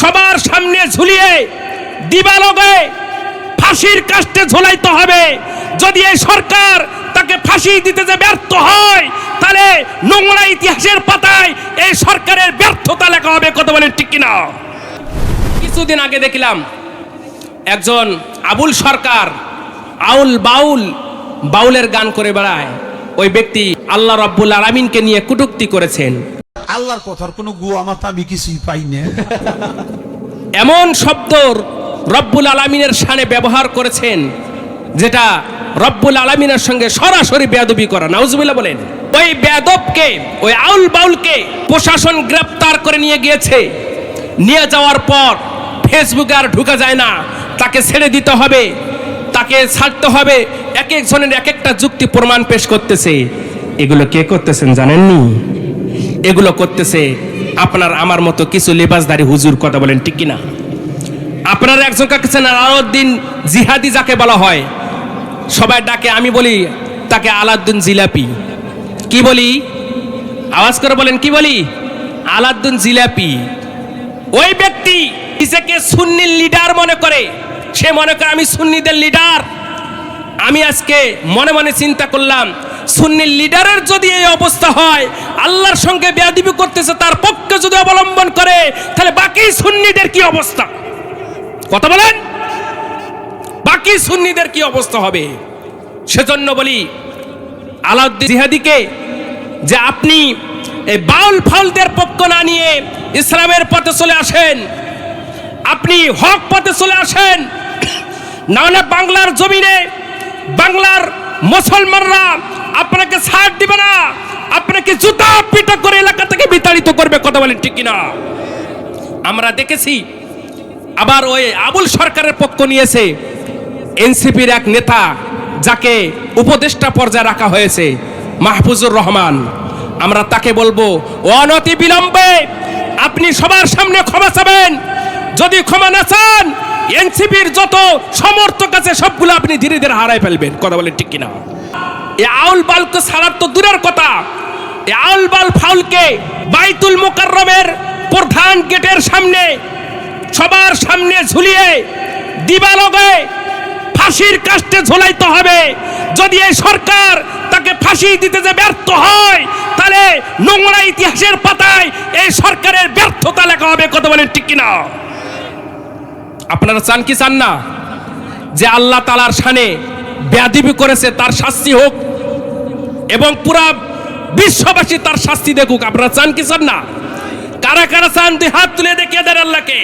সবার সামনে ঝুলিয়ে দিবালগে ফাঁসির কাস্টে ঝোলাইতে হবে। যদি এই সরকার তাকে ফাঁসি দিতে যে ব্যর্থ হয়, তাহলে নোংরা ইতিহাসের পাতায় এই সরকারের ব্যর্থতা লেখা হবে। কত বলেন ঠিক কিনা? কিছুদিন আগে দেখলাম একজন আবুল সরকার আউল বাউল বাউলের গান করে বেড়ায়। ওই ব্যক্তি আল্লাহ রব্বুল আলমিনকে নিয়ে কুটুক্তি করেছেন। আল্লাহর কথার কোনো গুয়া মাথা আমি কিছুই পাই না। এমন শব্দ রব্বুল আলমিনের সানে ব্যবহার করেছেন, যেটা রব্বুল আলমিনের সঙ্গে সরাসরি বেয়াদবি করা। নাউজুবিল্লাহ বলেন, ওই বেয়াদবকে, ওই আউল বাউলকে প্রশাসন গ্রেপ্তার করে নিয়ে গিয়েছে। নিয়ে যাওয়ার পর ফেসবুকে আর ঢুকা যায় না। তাকে ছেড়ে দিতে হবে, তাকে ছাড়তে হবে। এক একজনের এক একটা যুক্তি প্রমাণ পেশ করতেছে। এগুলো কে করতেছেন জানেননি? এগুলো করতেছে, আপনার আমার মতো কিছু লেবাসধারী হুজুর কথা বলেন, ঠিক কিনা? আপনার একজন কাছে আলাউদ্দিন জিহাদি যাকে বলা হয়, সবাই ডাকে, আমি বলি, তাকে আলাউদ্দিন জিলাপি। কি বলি? আওয়াজ করে বলেন, কি বলি? আলাউদ্দিন জিলাপি। ওই ব্যক্তি নিজেকে সুন্নির লিডার মনে করে, সে মনে করে আমি সুন্নিদের লিডার। আমি আজকে মনে মনে চিন্তা করলাম সুন্নির লিডারের যদি এই অবস্থা হয় আল্লাহর সঙ্গে বেয়াদিবি করতেছে, তার পক্ষে যদি অবলম্বন করে, তাহলে বাকি সুন্নিদের কি অবস্থা? কথা বলেন? বাকি সুন্নিদের কি অবস্থা হবে? সেজন্য বলি, আলাউদ্দিন জিহাদিকে যে আপনি এই বাউল ফাউলদের পক্ষ না নিয়ে ইসলামের পথে চলে আসেন, আপনি হক পথে চলে আসেন নাহলে বাংলার জমিনে বাংলার মুসলমানরা আপনাকে ছাড় দিবে না। আপনাকে জুতা পিটা করে এলাকা থেকে বিতাড়িত করবে, কথা বলেন ঠিক কিনা? আমরা দেখেছি, আবার ওই আবুল সরকারের পক্ষ নিয়েছে, এনসিপির এক নেতা যাকে উপদেষ্টা পর্যায়ে রাখা হয়েছে, মাহফুজুর রহমান। আমরা তাকে বলব, অনতি বিলম্বে আপনি সবার সামনে ক্ষমা চাবেন। যদি ক্ষমা না চান, এনসিপির যত সমর্থক আছে, সবগুলো আপনি ধীরে ধীরে হারাই ফেলবেন, কথা বলেন ঠিক কিনা? এ আউল বালকে ছাড়ার তো দূরের কথা। এ আউল বাল ফাউলকে বাইতুল মোকাররমের প্রধান গেটের সামনে, সবার সামনে ঝুলিয়ে দিবালগে ফাঁসির কাস্টে ঝোলাইতে হবে। যদি এই সরকার তাকে ফাঁসি দিতে যে ব্যর্থ হয়, তাহলে নোংরা ইতিহাসের পাতায় এই সরকারের ব্যর্থতা লেখা হবে কত বলেন ঠিক কিনা? আপনারা চান কি চান না? যে আল্লাহ তালার সানে ব্যাধিবি করেছে, তার শাস্তি হোক এবং পুরা বিশ্ববাসী তার শাস্তি দেখুক। আপনারা চান কি চান না? কারা কারা চান, দুই হাত তুলে দেখিয়ে দেন আল্লাহকে।